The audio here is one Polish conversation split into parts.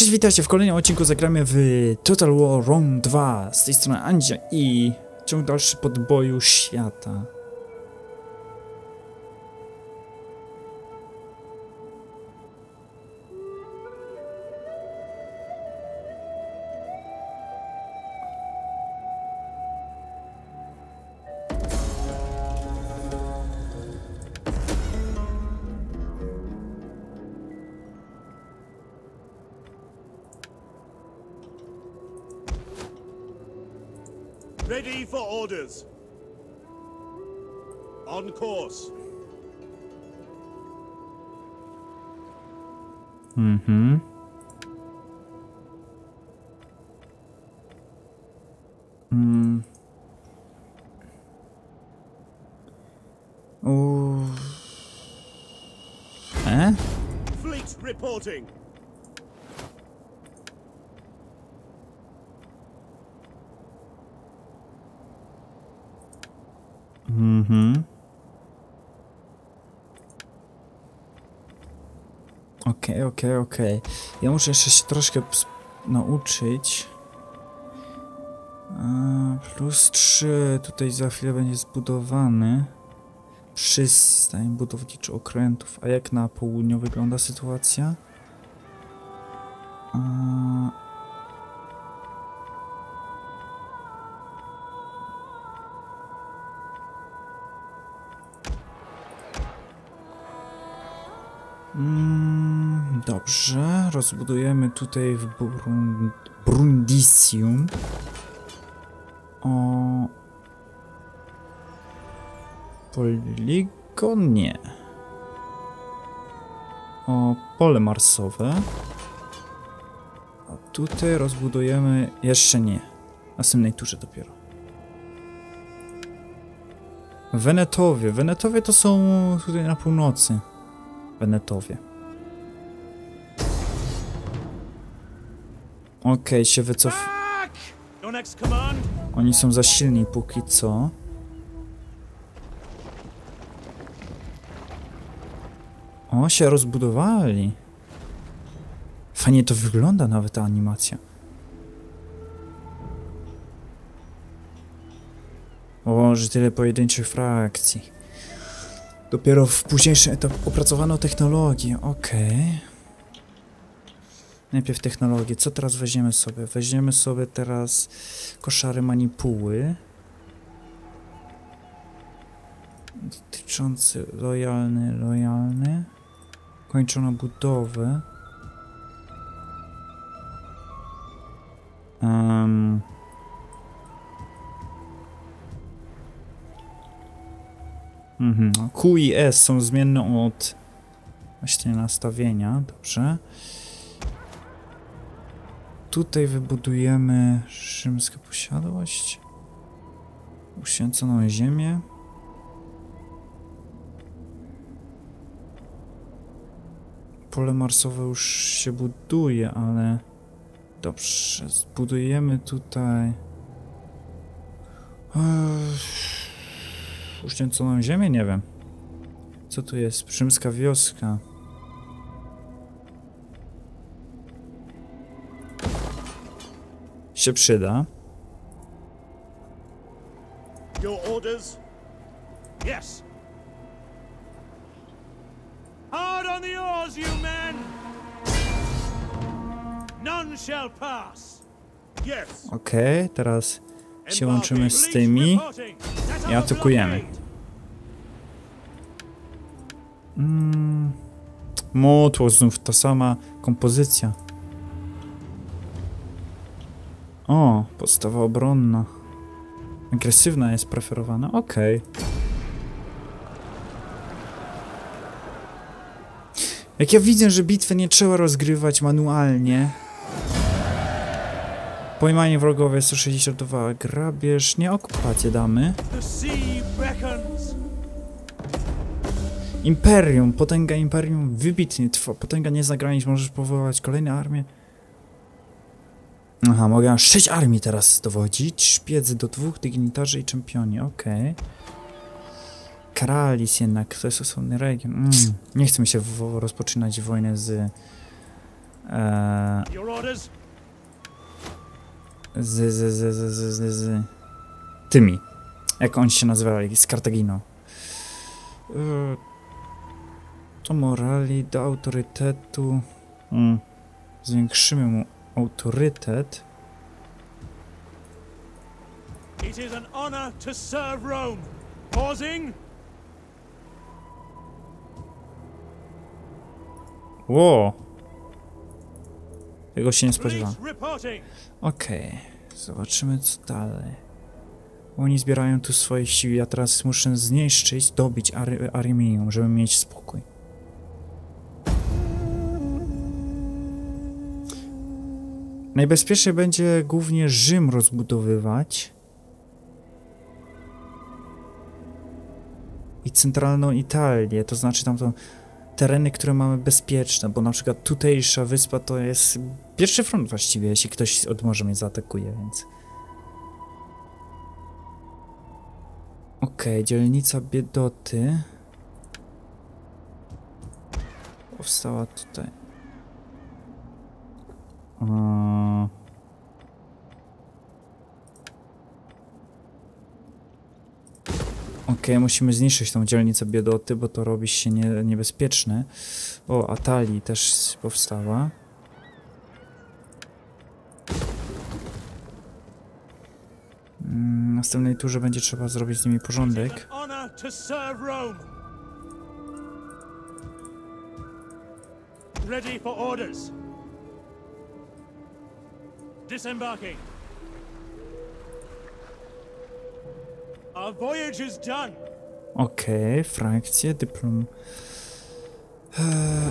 Cześć, witajcie w kolejnym odcinku zagramy w Total War Rome 2 z tej strony Andzia i ciąg dalszy podboju świata. Reporting. Mhm. Okej, okej, okej. Ja muszę jeszcze się troszkę nauczyć. A, plus 3 tutaj za chwilę będzie zbudowany. Przystań budowniczy okrętów. A jak na południu wygląda sytuacja? Mm, dobrze, rozbudujemy tutaj w Burun Brundisium. O... Poligon? Nie. O pole marsowe. A tutaj rozbudujemy... Jeszcze nie. W następnej turze dopiero. Wenetowie. Wenetowie to są tutaj na północy. Wenetowie. Okej, się wycof... Command? Oni są za silni póki co. O, się rozbudowali. Fajnie to wygląda nawet ta animacja. O, że tyle pojedynczych frakcji. Dopiero w późniejszym etapie opracowano technologię, okej. Najpierw technologię. Co teraz weźmiemy sobie? Weźmiemy sobie teraz koszary manipuły. Dotyczący lojalny, lojalny. Kończono budowę. Um. Q i S są zmienne od właśnie nastawienia. Dobrze. Tutaj wybudujemy rzymską posiadłość. Uświęconą ziemię. Pole marsowe już się buduje, ale... Dobrze, zbudujemy tutaj... Uświęconą ziemię? Nie wiem. Co tu jest? Rzymska wioska. Się przyda. Your orders? Yes. Hard on the oars, you Okej, teraz się łączymy z tymi i atakujemy. Mm, motło, znów ta sama kompozycja. O, podstawa obronna. Agresywna jest preferowana, okej. Jak ja widzę, że bitwy nie trzeba rozgrywać manualnie. Pojmanie wrogowie 162, grabież, nie okupację damy. Imperium, potęga Imperium wybitnie trwa. Potęga nie zna granic, możesz powołać kolejne armie. Aha, mogę aż 6 armii teraz dowodzić. Szpiec do dwóch dygnitarzy i czempioni, okej. Karalis jednak, to jest osobny region. Mm, nie chcę mi się rozpoczynać wojny z... E? Z, z, z, z, z, z, z tymi. Jak oni się nazywali, z Kartagino. E, To morali do autorytetu. Mm. Zwiększymy mu autorytet. It is an honor to serve Rome. Pausing. Ło! Tego się nie spodziewałem. Okej, zobaczymy co dalej. Oni zbierają tu swoje siły, ja teraz muszę zniszczyć, dobić Ary Arimium, żeby mieć spokój. Najbezpieczniej będzie głównie Rzym rozbudowywać. I centralną Italię, to znaczy tam to tereny, które mamy bezpieczne, bo na przykład tutejsza wyspa to jest pierwszy front właściwie, jeśli ktoś od morza mnie zaatakuje, więc... Okej, dzielnica biedoty. Powstała tutaj. Eee. Okej, musimy zniszczyć tą dzielnicę biedoty, bo to robi się nie, niebezpieczne. O, Atali też powstała. Mm, W następnej turze będzie trzeba zrobić z nimi porządek. Ready for orders. Disembarking. Okej, frakcje, dyplom. Eee.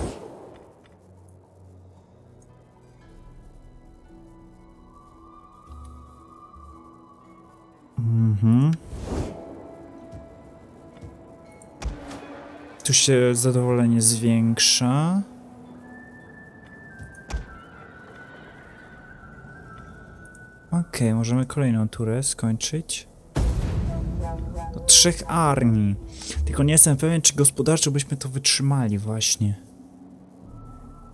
Mhm. Tu się zadowolenie zwiększa. Okej, możemy kolejną turę skończyć. Trzech armii. Tylko nie jestem pewien, czy gospodarczo byśmy to wytrzymali właśnie.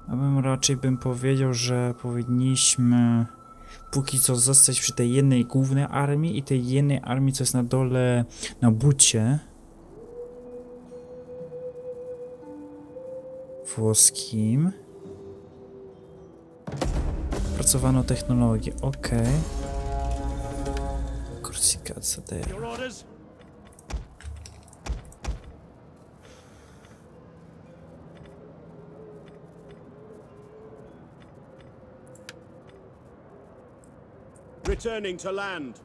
Ja bym raczej bym powiedział, że powinniśmy póki co zostać przy tej jednej głównej armii i tej jednej armii, co jest na dole na bucie. Włoskim. Pracowano technologię, okej. Korsika, CDR. Returning to land.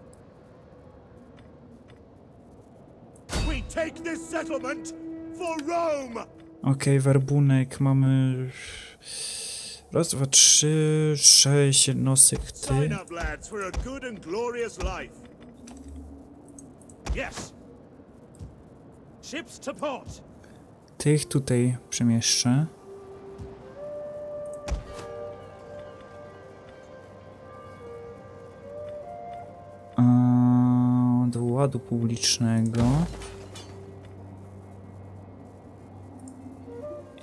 We take this settlement for Rome. Okej, werbunek mamy. Raz, dwa, trzy, sześć jednostek ty. Sign up, lads, for a good and glorious life. Yes. Ships to port. Tych tutaj przemieszczę. Eee, Do ładu publicznego.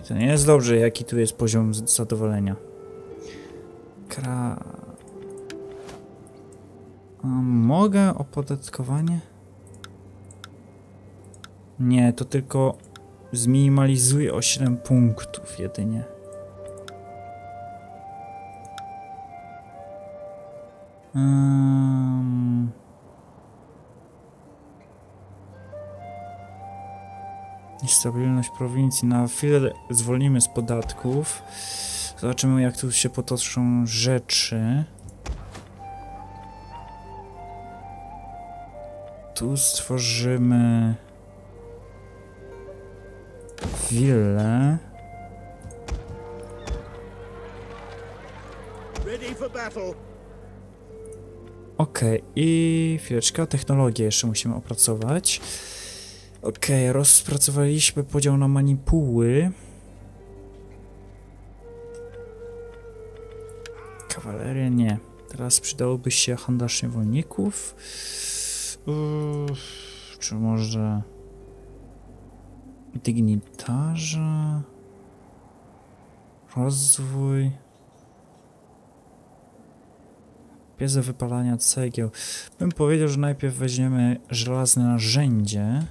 I to nie jest dobrze, jaki tu jest poziom zadowolenia. Kra... A mogę opodatkowanie? Nie, to tylko zminimalizuje o 7 punktów jedynie. Um... Niestabilność prowincji. Na chwilę zwolnimy z podatków. Zobaczymy jak tu się potoczą rzeczy. Tu stworzymy willę. Okej, i chwileczkę, technologię jeszcze musimy opracować. Okej, rozpracowaliśmy podział na manipuły. Kawaleria nie. Teraz przydałoby się handlarz niewolników. Uff, czy może... Dygnitarze... Rozwój... Pies do wypalania cegieł. Bym powiedział, że najpierw weźmiemy żelazne narzędzie.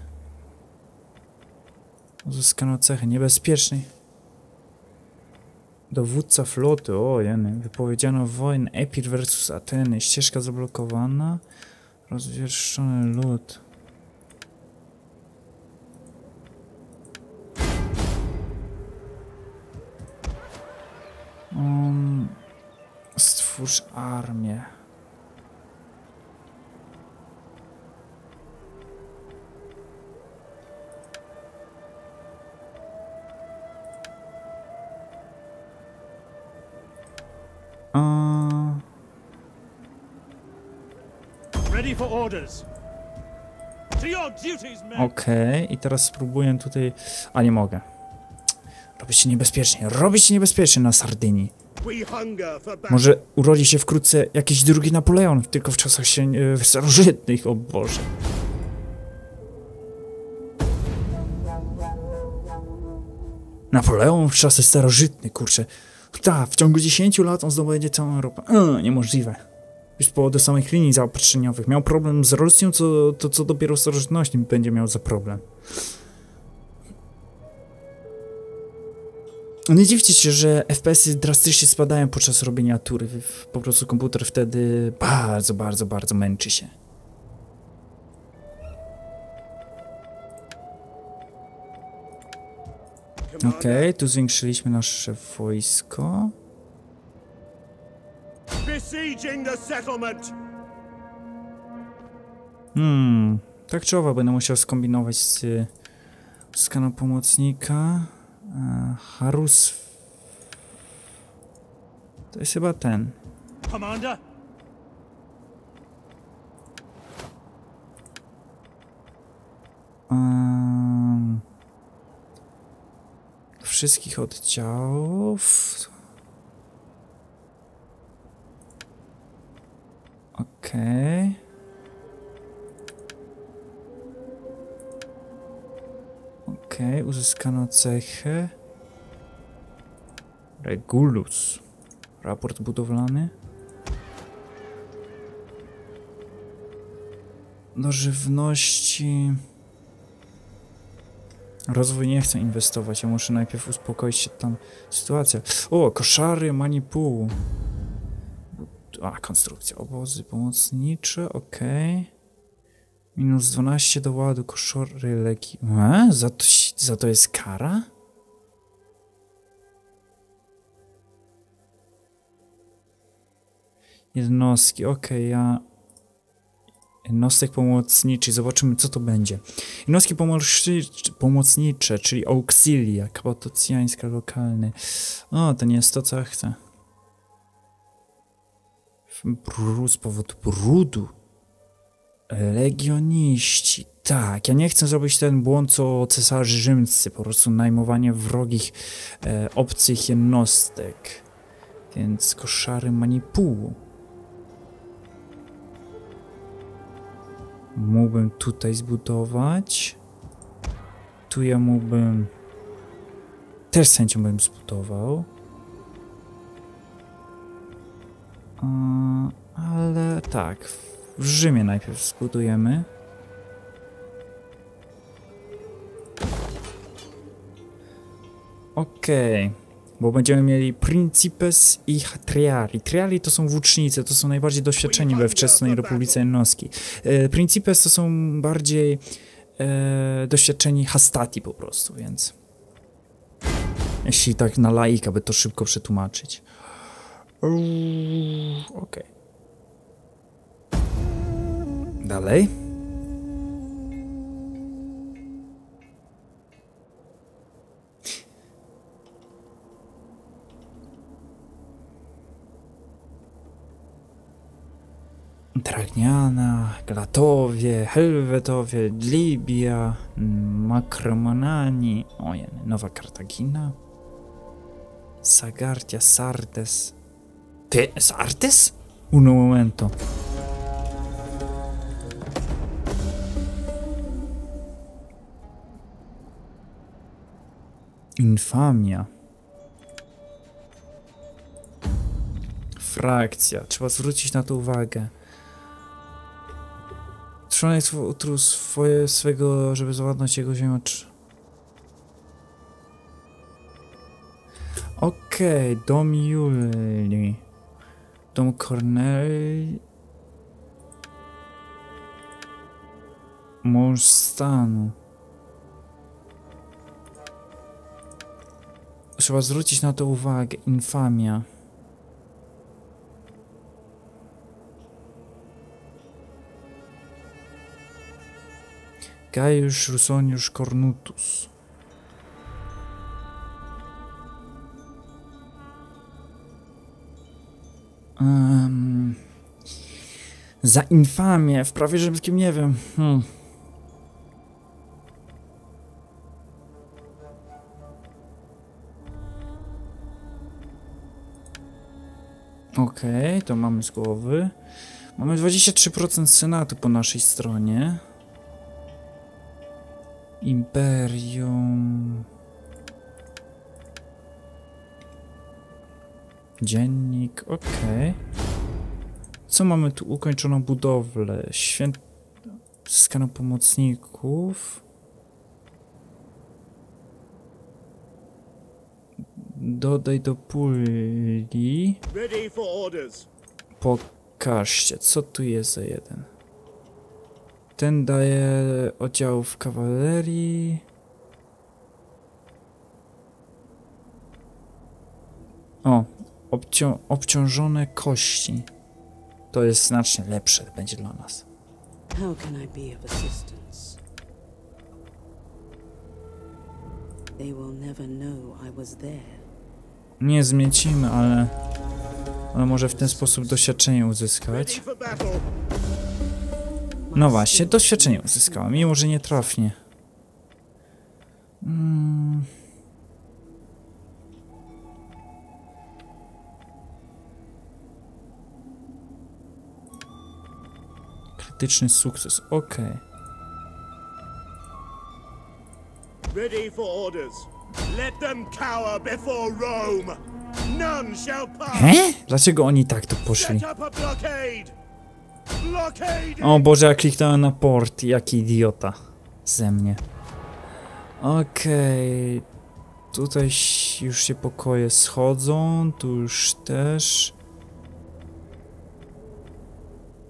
Uzyskano cechę niebezpiecznej. Dowódca floty, o jeny. Wypowiedziano wojnę. Epir versus Ateny. Ścieżka zablokowana. Rozwieszczony lud. Um, stwórz armię. A, Ready for orders. To your duties, men. Okej, i teraz spróbuję tutaj... A nie mogę. Robi się niebezpiecznie, robi się niebezpiecznie na Sardynii. Może urodzi się wkrótce jakiś drugi Napoleon, tylko w czasach się e, starożytnych, o Boże. Napoleon w czasach starożytnych, kurczę. Tak, w ciągu 10 lat on zdobędzie całą Europę. E, niemożliwe. Już z powodu samych linii zaopatrzeniowych. Miał problem z Rosją, co, to co dopiero starożytności będzie miał za problem. Nie dziwcie się, że FPS-y drastycznie spadają podczas robienia tury. Po prostu komputer wtedy bardzo, bardzo, bardzo męczy się. Okej, tu zwiększyliśmy nasze wojsko. Hmm, tak czy owa będę musiał skombinować z skaną pomocnika. E, Harus. To jest chyba ten. Commander, wszystkich oddziałów. Okej. Okej, uzyskano cechę. Regulus. Raport budowlany. Do żywności. Rozwój nie chce inwestować, ja muszę najpierw uspokoić się tam sytuacja. O, koszary, manipuł. A, konstrukcja, obozy pomocnicze, okej. Minus 12 do ładu, koszary, leki. E? Za to, za to jest kara? Jednostki, okej, ja... Jednostek pomocniczych, zobaczymy co to będzie. Jednostki pomocnicze, czyli auxilia, kapatocjańska, lokalny. O, to nie jest to, co chcę. Brud z powodu brudu. Legioniści. Tak, ja nie chcę zrobić ten błąd, co cesarzy rzymscy, po prostu najmowanie wrogich, e, obcych jednostek. Więc koszary manipułu. Mógłbym tutaj zbudować. Tu ja mógłbym... Też z bym zbudował. Ale tak, w Rzymie najpierw zbudujemy. Okej, bo będziemy mieli Principes i Triari. Triari to są włócznicy, to są najbardziej doświadczeni we wczesnej Republice Jednostki. E, Principes to są bardziej e, doświadczeni hastati po prostu, więc... Jeśli tak na laika by to szybko przetłumaczyć. Okej. Dalej. Glatowie, Helwetowie, Libia, Makromanani, ojej, Nowa Kartagina, Sagartia, Sardes. Ty, Sardes? Uno momento. Infamia. frakcja. Trzeba zwrócić na to uwagę. Trzonek utruł swoje, swego, żeby zawładnąć jego ziemią. Okej, dom Julii. Dom Corneli. Mąż stanu. Trzeba zwrócić na to uwagę. Infamia. Gaius Rusonius Cornutus. Um, za infamię w prawie rzymskim nie wiem. Hmm. Okej, to mamy z głowy. Mamy 23% senatu po naszej stronie. Imperium. Dziennik, okej. Co mamy tu? Ukończoną budowlę. Święt... Zyskano pomocników. Dodaj do puli. Pokażcie, co tu jest za jeden. Ten daje oddziałów kawalerii. O, obcią obciążone kości. To jest znacznie lepsze, będzie dla nas. How can I be of assistance? They will never know I was there. Nie zmiecimy, ale... Ale może w ten sposób doświadczenie Ready uzyskać. No właśnie, doświadczenie uzyskałem, mimo że nie trafnie. Mm. Krytyczny sukces, okej. Ready for orders. Let them cower before Rome. None shall pass. He? Dlaczego oni tak tu poszli? O Boże, ja kliknąłem na port, jaki idiota ze mnie. Okej. Tutaj ś- już się pokoje schodzą, tu już też.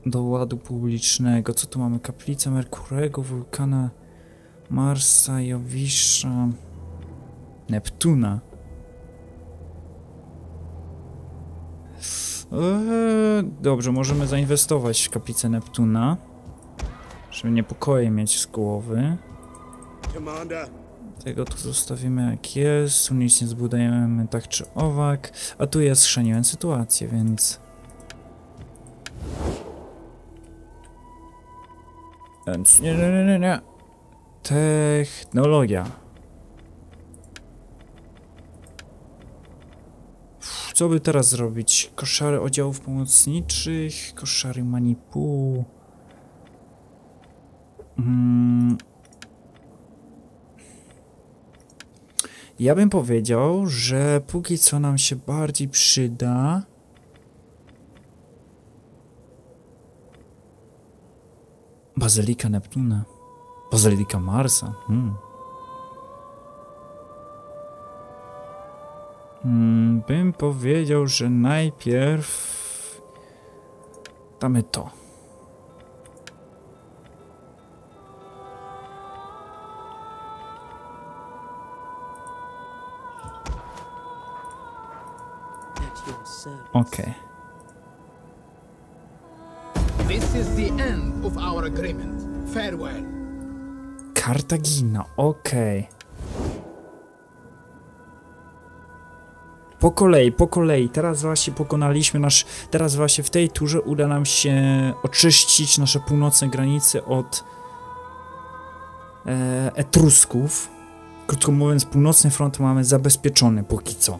Do ładu publicznego. Co tu mamy? Kaplica Merkurego, wulkana Marsa, Jowisza, Neptuna. Eee, dobrze, możemy zainwestować w kaplicę Neptuna. Żeby niepokoje mieć z głowy. Tego tu zostawimy jak jest. Tu nic nie zbudujemy tak czy owak. A tu ja schrzeniłem sytuację, więc... Więc nie, nie, nie, nie, nie. Technologia. Uff, Co by teraz zrobić? Koszary oddziałów pomocniczych, koszary manipuł. Mm. Ja bym powiedział, że póki co nam się bardziej przyda. Bazylika Neptuna. Bazylika Marsa. Hmm. Hmm, bym powiedział, że najpierw damy to. Okej. This is the end of our agreement. Farewell. Kartagina, okej. Po kolei, po kolei. Teraz właśnie pokonaliśmy nasz. Teraz właśnie w tej turze uda nam się oczyścić nasze północne granice od e, Etrusków. Krótko mówiąc, północny front mamy zabezpieczony póki co.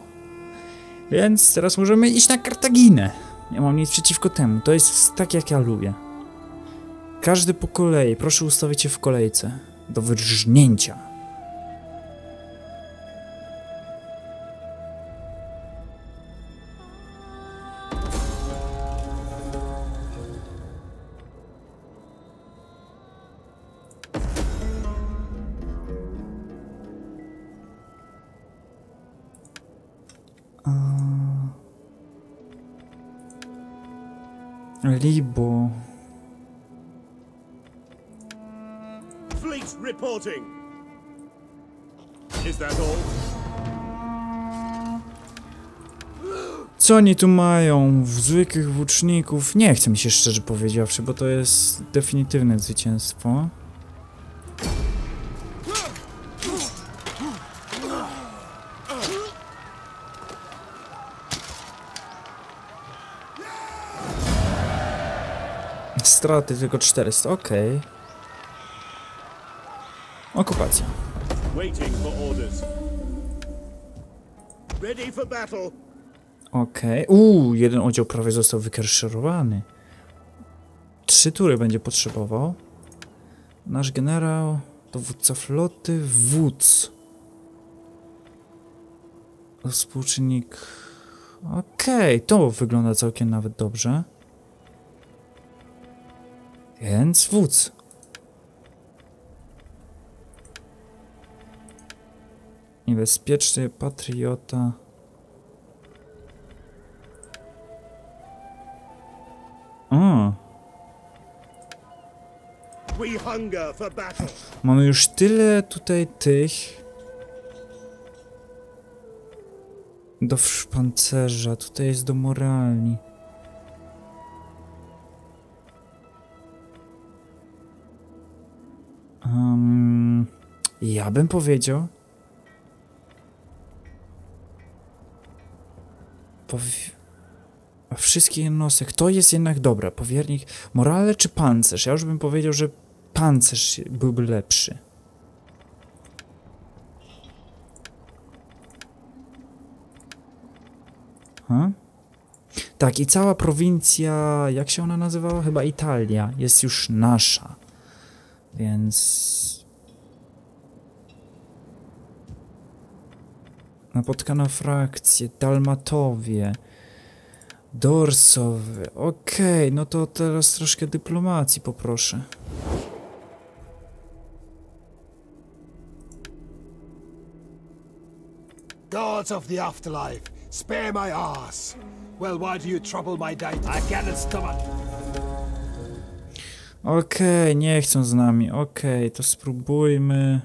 Więc teraz możemy iść na Kartaginę. Nie mam nic przeciwko temu. To jest tak jak ja lubię. Każdy po kolei. Proszę ustawić się w kolejce. Do wyrżnięcia. Co oni tu mają? Zwykłych włóczników? Nie chcę mi się szczerze powiedziawszy, bo to jest definitywne zwycięstwo. Straty tylko 400, okej. Okupacja. Waiting for orders. Ready for battle. Okej. Uuu, jeden oddział prawie został wykerszerowany. Trzy tury będzie potrzebował. Nasz generał, dowódca floty, wódz. Współczynnik... Okej, to wygląda całkiem nawet dobrze. Więc wódz. Niebezpieczny patriota. Mamy już tyle tutaj tych. Do szpancerza, tutaj jest do moralni. Um, ja bym powiedział. Powi wszystkich jednostek. To jest jednak dobra. Powiernik, morale czy pancerz? Ja już bym powiedział, że pancerz byłby lepszy. Ha? Tak, i cała prowincja, jak się ona nazywała? Chyba Italia, jest już nasza. Więc. Napotkana frakcje, Dalmatowie, Dorsowy. Okej, no to teraz troszkę dyplomacji poproszę. Gods of the afterlife, spare my ass. Well, why do you trouble my date? I cannot stomach. Okej, nie chcą z nami. Okej, to spróbujmy.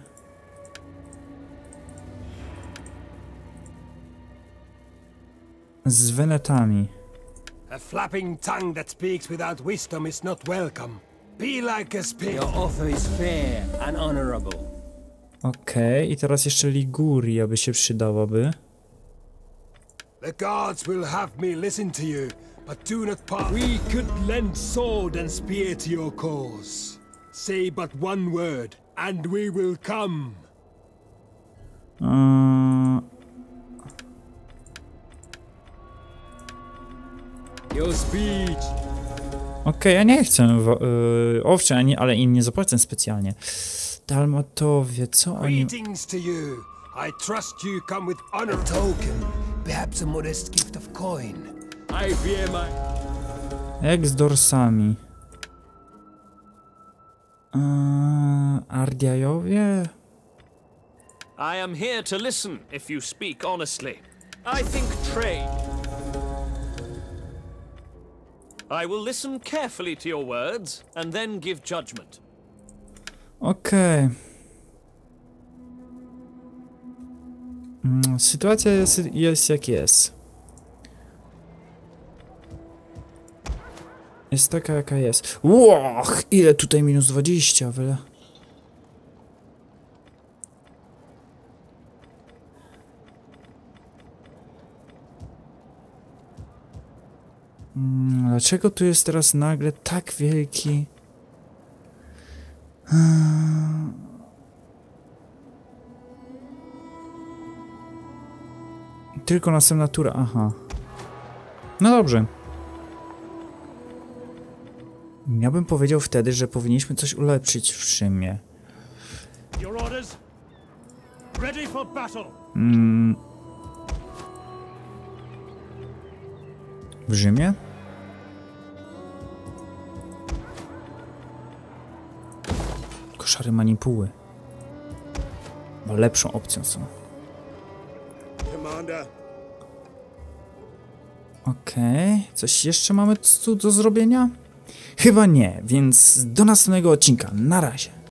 Z Wenetami. A flapping tongue that speaks without wisdom is not welcome. Be like a spit. Your offer is fair and honorable. Okej, i teraz jeszcze Liguria by się przydałaby. The gods will have me listen to you, but do not part. We could lend sword and spear to your cause. Say but one word, and we will come. Eee, Your speech. Okej, ja nie chcę. wo- Yy, owszem, ani- ale im nie zapłacę specjalnie. Dalmatowie, co oni. Greetings to you. I trust you come with honor. A token, perhaps a modest gift of coin. I fear my. Jak z dorsami? Eee, Ardiajowie? I am here to listen if you speak honestly. I think trade. I will listen carefully to your words and then give judgment. Okej. Sytuacja jest, jest jak jest. Jest taka jaka jest. Łoch! Ile tutaj minus 20, wyle. Mm, Dlaczego tu jest teraz nagle tak wielki... Tylko następna tura, aha. No dobrze. Ja bym powiedział wtedy, że powinniśmy coś ulepszyć w Rzymie. Mm. W Rzymie? Koszary manipuły. Bo lepszą opcją są. Okej, coś jeszcze mamy tu do zrobienia? Chyba nie, więc do następnego odcinka. Na razie.